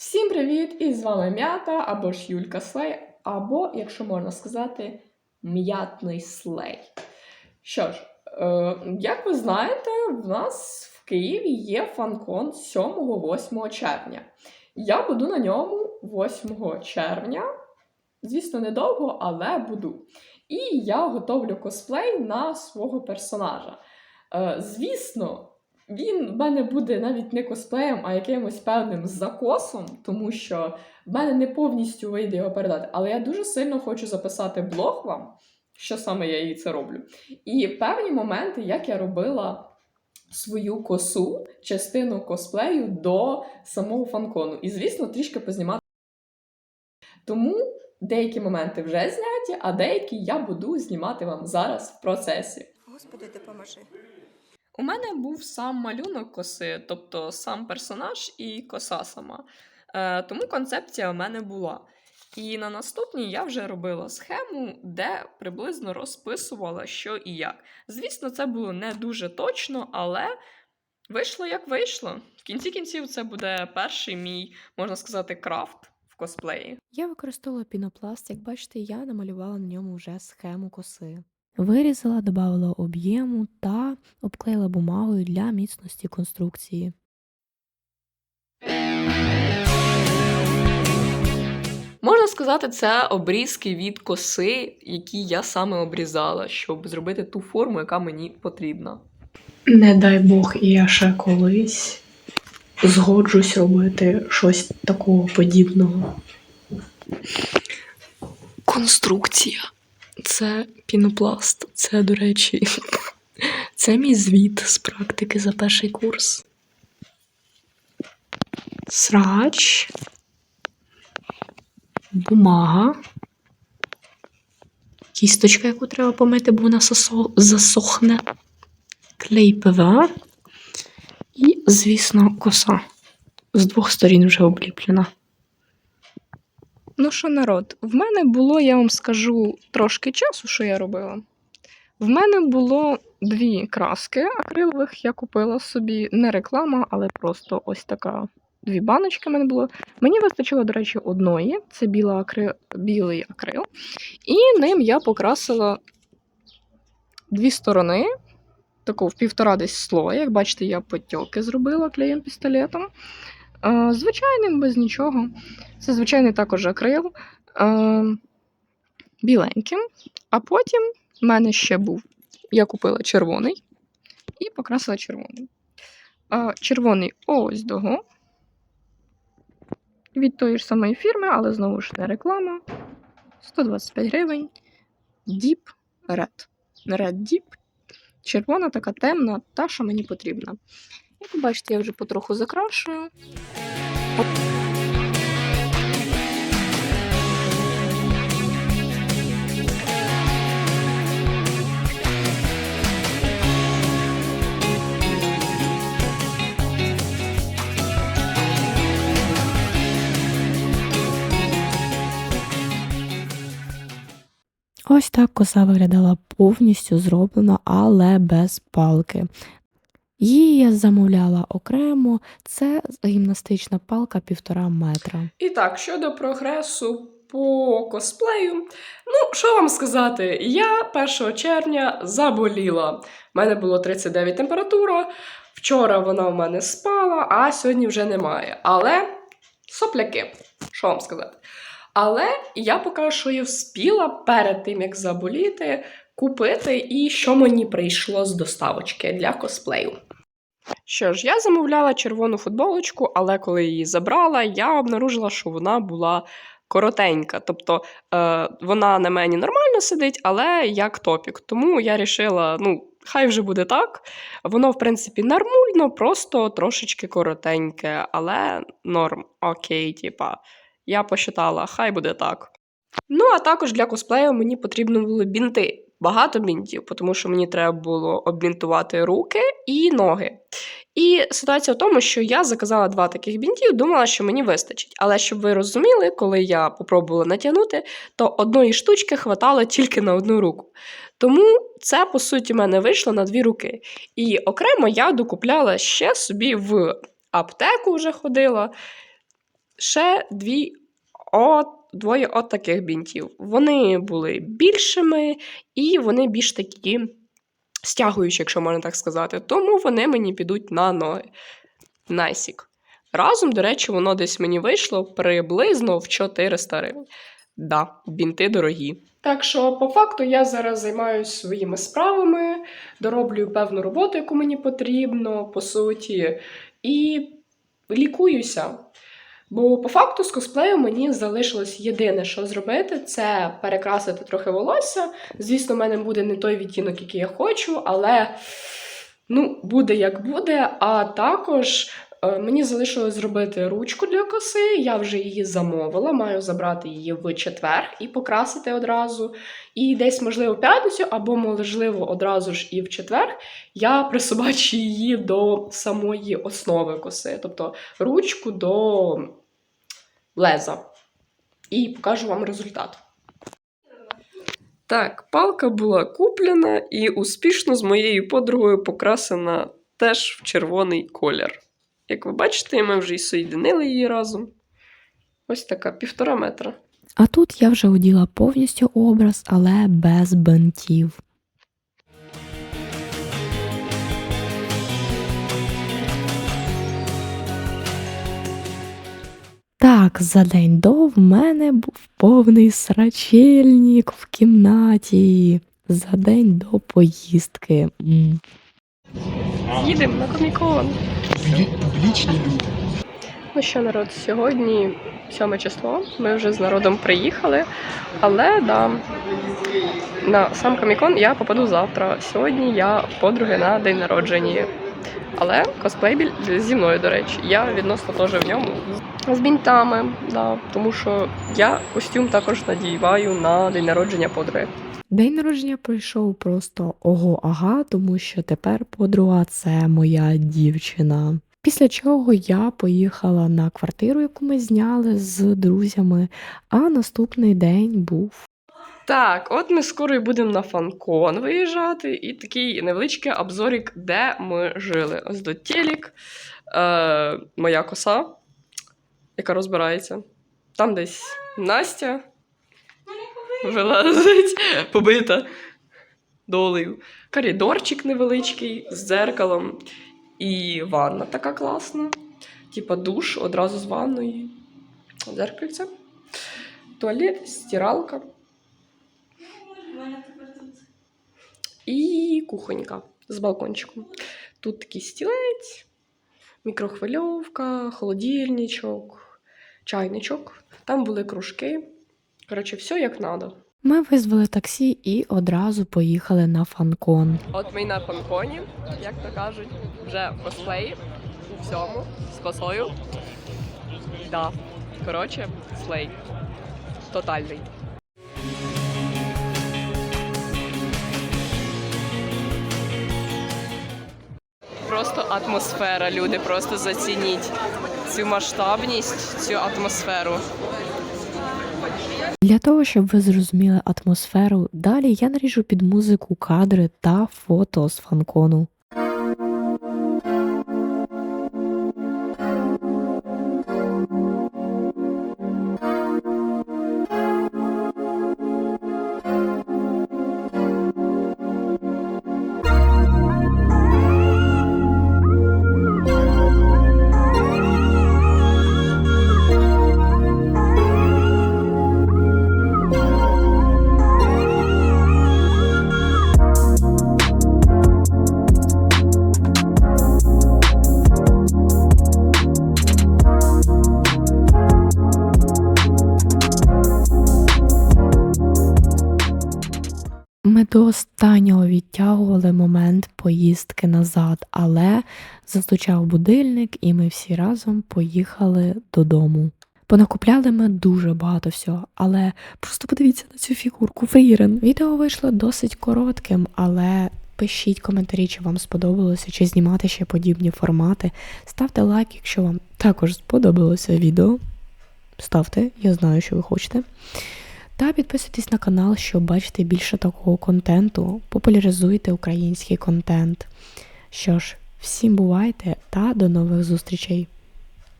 Всім привіт! І з вами М'ята або ж Юлька Слей, або, якщо можна сказати, м'ятний слей. Що ж, е, як ви знаєте, в нас в Києві є фанкон 7-8 червня. Я буду на ньому 8 червня. Звісно, недовго, але буду. І я готовлю косплей на свого персонажа. Е, звісно, він в мене буде навіть не косплеєм, а якимось певним закосом, тому що в мене не повністю вийде його передати. Але я дуже сильно хочу записати блог вам, що саме я їй це роблю. І певні моменти, як я робила свою косу, частину косплею до самого фанкону. І, звісно, трішки познімати. Тому деякі моменти вже зняті, а деякі я буду знімати вам зараз в процесі. Господи, допоможи. У мене був сам малюнок коси, тобто сам персонаж і коса сама. Е, тому концепція у мене була. І на наступній я вже робила схему, де приблизно розписувала, що і як. Звісно, це було не дуже точно, але вийшло як вийшло. В кінці кінців це буде перший мій, можна сказати, крафт в косплеї. Я використовувала пінопласт, як бачите, я намалювала на ньому вже схему коси. Вирізала, додала об'єму та обклеїла бумагою для міцності конструкції. Можна сказати, це обрізки від коси, які я саме обрізала, щоб зробити ту форму, яка мені потрібна. Не дай Бог, і я ще колись згоджусь робити щось такого подібного. Конструкція. Це пінопласт. Це, до речі, це мій звіт з практики за перший курс. Срач. Бумага. Кісточка, яку треба помити, бо вона засохне. Клей ПВА. І, звісно, коса. З двох сторін вже обліплена. Ну що, народ, в мене було, я вам скажу, трошки часу, що я робила. В мене було дві краски акрилових. Я купила собі не реклама, але просто ось така. Дві баночки в мене було. Мені вистачило, до речі, одної. Це біла акри... білий акрил. І ним я покрасила дві сторони, таку в півтора десь слоя. Як бачите, я потьоки зробила клеєм пістолетом. Звичайним, без нічого. Це звичайний також акрил біленьким. А потім в мене ще був. Я купила червоний і покрасила червоним. Червоний ось дого. Від тої ж самої фірми, але знову ж не реклама. 125 гривень. Deep Red. Red Deep. Червона така темна, та, що мені потрібна. Як ви бачите, я вже потроху закрашую. Ось так коса виглядала повністю зроблена, але без палки. Її я замовляла окремо, це гімнастична палка півтора метра. І так, щодо прогресу по косплею, ну, що вам сказати, я 1 червня заболіла. У мене було 39 температура. Вчора вона в мене спала, а сьогодні вже немає. Але сопляки, що вам сказати? Але я поки що і вспіла перед тим, як заболіти, купити і що мені прийшло з доставочки для косплею. Що ж, я замовляла червону футболочку, але коли її забрала, я обнаружила, що вона була коротенька. Тобто е, вона на мені нормально сидить, але як топік. Тому я вирішила, ну, хай вже буде так. Воно, в принципі, нормульно, просто трошечки коротеньке, але норм, окей, типа. Я посчитала, хай буде так. Ну, а також для косплею мені потрібно були бінти. Багато бінтів, тому що мені треба було обмінтувати руки і ноги. І ситуація в тому, що я заказала два таких бінтів, думала, що мені вистачить. Але щоб ви розуміли, коли я попробувала натягнути, то одної штучки хватало тільки на одну руку. Тому це, по суті, мене вийшло на дві руки. І окремо я докупляла ще собі в аптеку вже ходила. ще дві от, двоє от таких бінтів. Вони були більшими і вони більш такі стягуючі, якщо можна так сказати. Тому вони мені підуть на ноги. Найсік. Разом, до речі, воно десь мені вийшло приблизно в 400 гривень. Да, бінти дорогі. Так що, по факту, я зараз займаюся своїми справами, дороблюю певну роботу, яку мені потрібно, по суті, і лікуюся. Бо по факту з косплею мені залишилось єдине, що зробити, це перекрасити трохи волосся. Звісно, в мене буде не той відтінок, який я хочу, але ну, буде як буде. А також мені залишилось зробити ручку для коси. Я вже її замовила, маю забрати її в четвер і покрасити одразу. І десь, можливо, п'ятницю, або, можливо, одразу ж і в четвер я присобачу її до самої основи коси, тобто ручку до леза. І покажу вам результат. Так, палка була куплена і успішно з моєю подругою покрасена теж в червоний колір. Як ви бачите, ми вже й соєдинили її разом. Ось така півтора метра. А тут я вже оділа повністю образ, але без бантів. Так, за день до в мене був повний срачельник в кімнаті. За день до поїздки. Їдемо на комікон. Лічні люди. Ну що, народ, сьогодні 7 число. Ми вже з народом приїхали. Але да, на сам комікон я попаду завтра. Сьогодні я в подруги на день народження. Але косплей біль- зі мною, до речі, я відносно теж в ньому з бінтами, да, тому що я костюм також надіваю на день народження подруги. День народження пройшов просто ого ага, тому що тепер подруга це моя дівчина. Після чого я поїхала на квартиру, яку ми зняли з друзями, а наступний день був Так, от ми скоро і будемо на фанкон виїжджати, і такий невеличкий обзорик, де ми жили. Ось до телек, е, моя коса, яка розбирається. Там десь Настя вилазить, побита долею. Коридорчик невеличкий з дзеркалом. І ванна така класна. Типа душ одразу з ванною. Дзеркальце. Туалет, стиралка. І кухонька з балкончиком. Тут такий стілець, мікрохвильовка, холодильничок, чайничок. Там були кружки. Коротше, все як треба. Ми визвали таксі і одразу поїхали на фанкон. От ми й на фанконі, як то кажуть, вже в косплеї, у всьому, з косою. Да. Коротше, слей. Тотальний. Просто атмосфера, люди, просто зацініть цю масштабність, цю атмосферу. Для того, щоб ви зрозуміли атмосферу, далі я наріжу під музику кадри та фото з фанкону. До останнього відтягували момент поїздки назад, але застучав будильник, і ми всі разом поїхали додому. Понакупляли ми дуже багато всього, але просто подивіться на цю фігурку Фрірен. Відео вийшло досить коротким, але пишіть коментарі, чи вам сподобалося, чи знімати ще подібні формати. Ставте лайк, якщо вам також сподобалося відео. Ставте, я знаю, що ви хочете. Та підписуйтесь на канал, щоб бачити більше такого контенту. Популяризуйте український контент. Що ж, всім бувайте та до нових зустрічей!